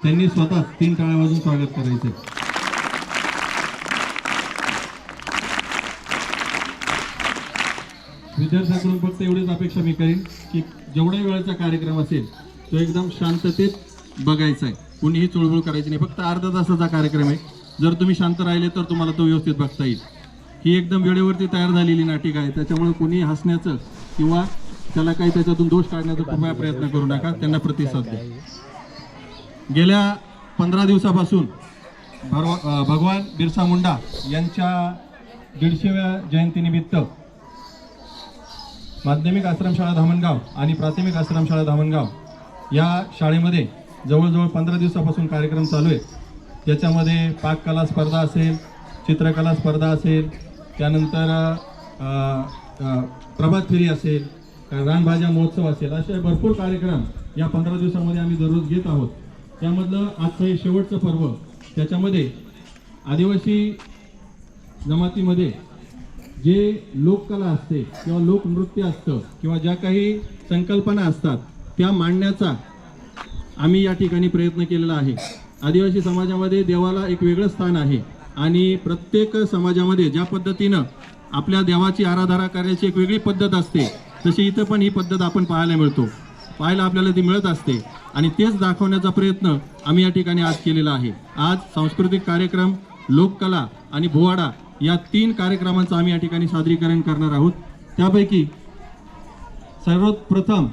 त्यांनी स्वतः तीन टाळ्या वाजून स्वागत करायचे. विद्यार्थ्यांकडून फक्त एवढीच अपेक्षा मी करीन की जेवढ्या वेळेचा कार्यक्रम असेल तो एकदम शांततेत बघायचा आहे. कुणीही चुळबुळ करायची नाही. फक्त अर्धा तासाचा कार्यक्रम आहे. जर तुम्ही शांत राहिले तर तुम्हाला तो व्यवस्थित बघता येईल. ही एकदम वेळेवरती तयार झालेली नाटिका आहे. त्याच्यामुळे कोणी हसण्याचं किंवा त्याला काही त्याच्यातून दोष काढण्याचा कृपया प्रयत्न करू नका. त्यांना प्रतिसाद द्या. गेल्या पंधरा दिवसापासून भरवा- भगवान बिरसा मुंडा यांच्या दीडशेव्या जयंतीनिमित्त माध्यमिक आश्रमशाळा धामणगाव आणि प्राथमिक आश्रमशाळा धामणगाव या शाळेमध्ये जवळजवळ पंधरा दिवसापासून कार्यक्रम चालू आहे त्याच्यामध्ये पाककला स्पर्धा असेल चित्रकला स्पर्धा असेल त्यानंतर प्रभात फेरी असेल रानभाज्या महोत्सव असेल असे भरपूर कार्यक्रम या पंधरा दिवसामध्ये आम्ही दररोज घेत आहोत. त्यामधलं आजचं हे शेवटचं पर्व त्याच्यामध्ये आदिवासी जमातीमध्ये जे लोककला असते किंवा लोकनृत्य असतं किंवा ज्या काही संकल्पना असतात त्या मांडण्याचा आम्ही या ठिकाणी प्रयत्न केलेला आहे. आदिवासी समाजामध्ये देवाला एक वेगळं स्थान आहे आणि प्रत्येक समाजामध्ये ज्या पद्धतीनं आपल्या देवाची आराधना करण्याची एक वेगळी पद्धत असते तशी इथं पण ही पद्धत आपण पाहायला मिळतो. पाहायला आपल्याला ती मिळत असते. आणि तेच दाखवण्याचा प्रयत्न आम्ही या ठिकाणी आज केलेला आहे. आज सांस्कृतिक कार्यक्रम लोककला आणि भोवाडा या तीन कार्यक्रमांचं आम्ही या ठिकाणी सादरीकरण करणार आहोत. त्यापैकी सर्वात प्रथम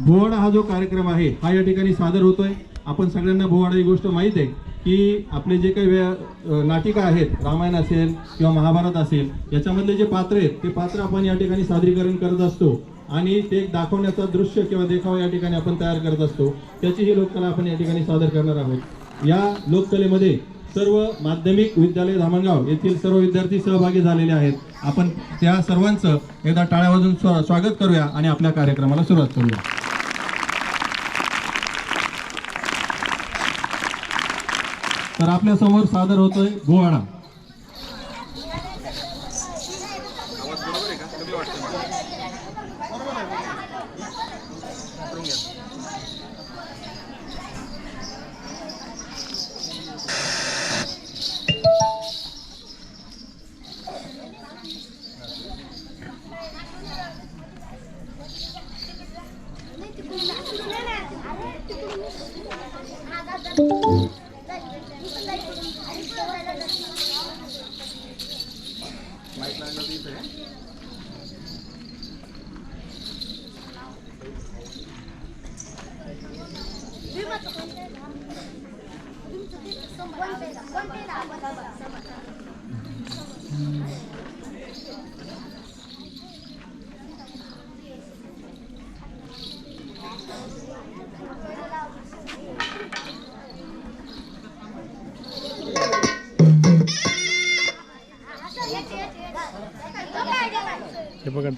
भोवाडा हा जो कार्यक्रम आहे हा या ठिकाणी सादर होतोय. आपण सगळ्यांना भोवाडा ही गोष्ट माहीत आहे की आपले जे काही वे- नाटिका आहेत रामायण असेल किंवा महाभारत असेल याच्यामधले जे पात्र आहेत ते पात्र आपण या ठिकाणी सादरीकरण करत असतो. आणि ते दाखवण्याचं दृश्य किंवा देखावा या ठिकाणी आपण तयार करत असतो. त्याची ही लोककला आपण या ठिकाणी सादर करणार आहोत. या लोककलेमध्ये सर्व माध्यमिक विद्यालय धामणगाव येथील सर्व विद्यार्थी सहभागी झालेले आहेत. आपण त्या सर्वांचं एकदा टाळ्या वाजून स्वा- स्वागत करूया आणि आपल्या कार्यक्रमाला सुरुवात करूया. तर आपल्यासमोर सादर होतोय गोवाडा. आवाज बरोबर आहे का? कमी वाटतं बरोबर आहे करून घ्या Thank you. लाइट लागलं तर इथे Thank you. हे बघा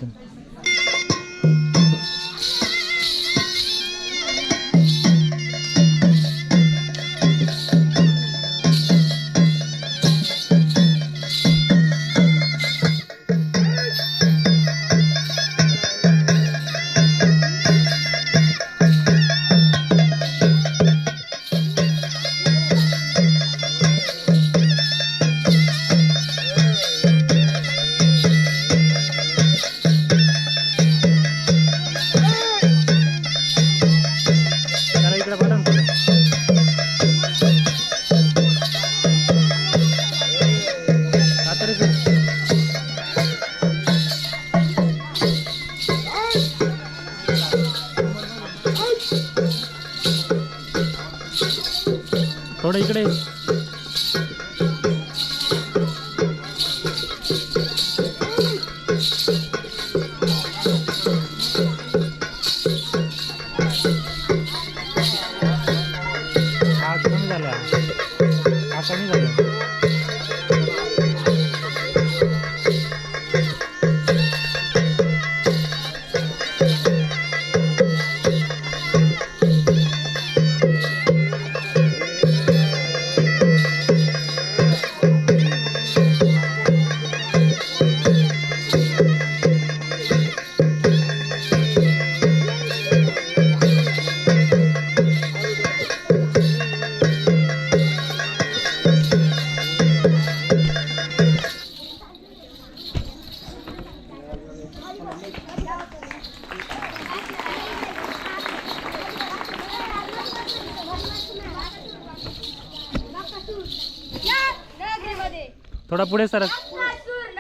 थोडं इकडे ये. कमी झाला हा कमी झाला थोडा पुढे सरक.